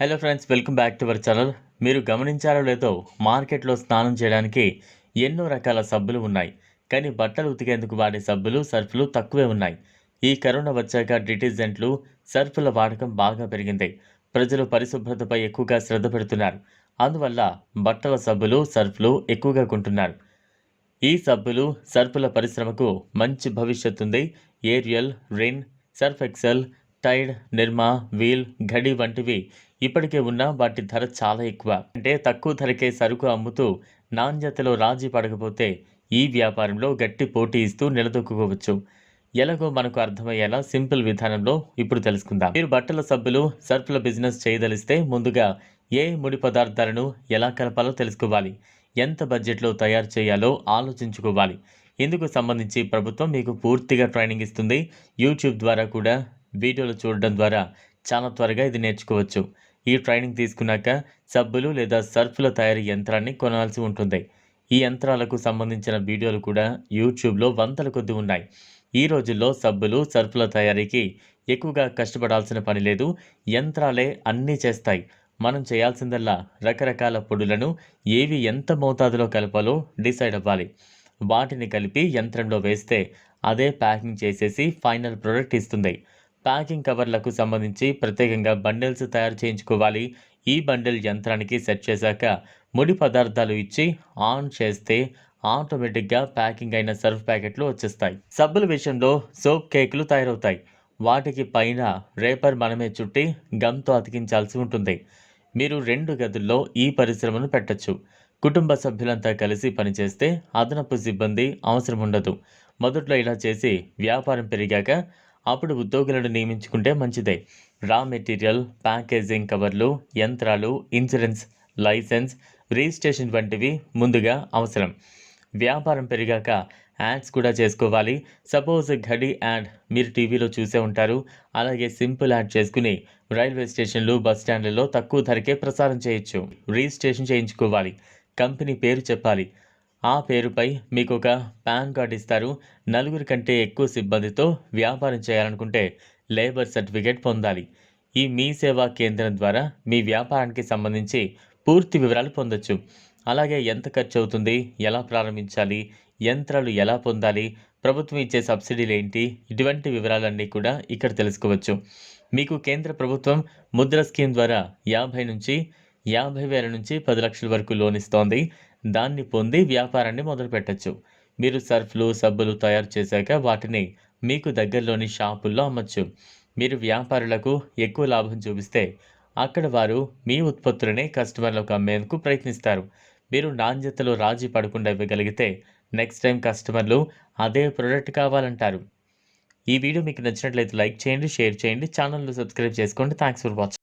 Hello friends welcome back to our channel మీరు గమనించారో లేదో మార్కెట్లో స్నానం చేయడానికి ఎన్నో రకాల సబ్బులు ఉన్నాయి. కానీ బట్టలు ఉతికేందుకు వాడే సబ్బులు సర్ఫ్లు తక్కువే ఉన్నాయి. ఈ కరోనా వచ్చాక డిటర్జెంట్లు సర్ఫుల వాడకం బాగా పెరిగింది. ప్రజలు పరిశుభ్రతపై ఎక్కువగా శ్రద్ధ పెడుతున్నారు. అందువల్ల బట్టల సబ్బులు సర్ఫ్లు ఎక్కువగా కొంటున్నారు. ఈ సబ్బులు సర్ఫుల పరిశ్రమకు మంచి భవిష్యత్తు ఉంది. Ariel Rin Surf Excel Tide Nirma Wheel Ghadi వంటివి ఇప్పటికే ఉన్న వాటి ధర చాలా ఎక్కువ. అంటే తక్కువ ధరకే సరుకు అమ్ముతూ నాణ్యతలో రాజీ పడకపోతే ఈ వ్యాపారంలో గట్టి పోటీ ఇస్తూ నిలదొక్కుకోవచ్చు. ఎలాగో మనకు అర్థమయ్యేలా సింపుల్ విధానంలో ఇప్పుడు తెలుసుకుందాం. మీరు బట్టల సబ్బులు సర్ఫ్ల బిజినెస్ చేయదలిస్తే ముందుగా ఏ ముడి పదార్థాలను ఎలా కలపాలో తెలుసుకోవాలి. ఎంత బడ్జెట్లో తయారు చేయాలో ఆలోచించుకోవాలి. ఇందుకు సంబంధించి ప్రభుత్వం మీకు పూర్తిగా ట్రైనింగ్ ఇస్తుంది. యూట్యూబ్ ద్వారా కూడా వీడియోలు చూడడం ద్వారా చాలా త్వరగా ఇది నేర్చుకోవచ్చు. ఈ ట్రైనింగ్ తీసుకున్నాక సబ్బులు లేదా సర్ఫుల తయారీ యంత్రాన్ని కొనాల్సి ఉంటుంది. ఈ యంత్రాలకు సంబంధించిన వీడియోలు కూడా యూట్యూబ్లో వందల కొద్ది ఉన్నాయి. ఈ రోజుల్లో సబ్బులు సర్ఫుల తయారీకి ఎక్కువగా కష్టపడాల్సిన పని లేదు. యంత్రాలే అన్నీ చేస్తాయి. మనం చేయాల్సిందల్లా రకరకాల పొడులను ఏవి ఎంత మోతాదులో కలపాలో డిసైడ్ అవ్వాలి. వాటిని కలిపి యంత్రంలో వేస్తే అదే ప్యాకింగ్ చేసేసి ఫైనల్ ప్రోడక్ట్ ఇస్తుంది. ప్యాకింగ్ కవర్లకు సంబంధించి ప్రత్యేకంగా బండిల్స్ తయారు చేయించుకోవాలి. ఈ బండిల్ యంత్రానికి సెట్ చేశాక ముడి పదార్థాలు ఇచ్చి ఆన్ చేస్తే ఆటోమేటిక్గా ప్యాకింగ్ అయిన సర్ఫ్ ప్యాకెట్లు వచ్చేస్తాయి. సబ్బుల విషయంలో సోప్ కేకులు తయారవుతాయి. వాటికి పైన రేపర్ మనమే చుట్టి గమ్తో అతికించాల్సి ఉంటుంది. మీరు రెండు గదుల్లో ఈ పరిశ్రమను పెట్టచ్చు. కుటుంబ సభ్యులంతా కలిసి పనిచేస్తే అదనపు సిబ్బంది అవసరం ఉండదు. మొదట్లో ఇలా చేసి వ్యాపారం పెరిగాక అప్పుడు ఉద్యోగులను నియమించుకుంటే మంచిదే. రా మెటీరియల్ ప్యాకేజింగ్ కవర్లు యంత్రాలు ఇన్సూరెన్స్ లైసెన్స్ రిజిస్ట్రేషన్ వంటివి ముందుగా అవసరం. వ్యాపారం పెరిగాక యాడ్స్ కూడా చేసుకోవాలి. సపోజ్ ఘడి యాడ్ మీరు టీవీలో చూసే ఉంటారు. అలాగే సింపుల్ యాడ్ చేసుకుని రైల్వే స్టేషన్లు బస్ స్టాండ్లలో తక్కువ ధరకే ప్రసారం చేయొచ్చు. రిజిస్ట్రేషన్ చేయించుకోవాలి. కంపెనీ పేరు చెప్పాలి. ఆ పేరుపై మీకు ఒక పాన్ కార్డ్ ఇస్తారు. నలుగురి కంటే ఎక్కువ సిబ్బందితో వ్యాపారం చేయాలనుకుంటే లేబర్ సర్టిఫికేట్ పొందాలి. ఈ మీ సేవా కేంద్రం ద్వారా మీ వ్యాపారానికి సంబంధించి పూర్తి వివరాలు పొందొచ్చు. అలాగే ఎంత ఖర్చు అవుతుంది ఎలా ప్రారంభించాలి యంత్రాలు ఎలా పొందాలి ప్రభుత్వం ఇచ్చే సబ్సిడీలు ఏంటి ఇటువంటి వివరాలన్నీ కూడా ఇక్కడ తెలుసుకోవచ్చు. మీకు కేంద్ర ప్రభుత్వం ముద్ర స్కీమ్ ద్వారా యాభై నుంచి యాభై వేల నుంచి పది లక్షల వరకు లోన్ ఇస్తోంది. దాన్ని పొంది వ్యాపారాన్ని మొదలు పెట్టచ్చు మీరు సర్ఫ్లు సబ్బులు తయారు చేశాక వాటిని మీకు దగ్గరలోని షాపుల్లో అమ్మచ్చు. మీరు వ్యాపారులకు ఎక్కువ లాభం చూపిస్తే అక్కడ వారు మీ ఉత్పత్తులనే కస్టమర్లకు అమ్మేందుకు ప్రయత్నిస్తారు. మీరు నాణ్యతలో రాజీ పడకుండా ఇవ్వగలిగితే నెక్స్ట్ టైం కస్టమర్లు అదే ప్రోడక్ట్ కావాలంటారు. ఈ వీడియో మీకు నచ్చినట్లయితే లైక్ చేయండి షేర్ చేయండి ఛానల్ను సబ్స్క్రైబ్ చేసుకోండి. Thanks for watching.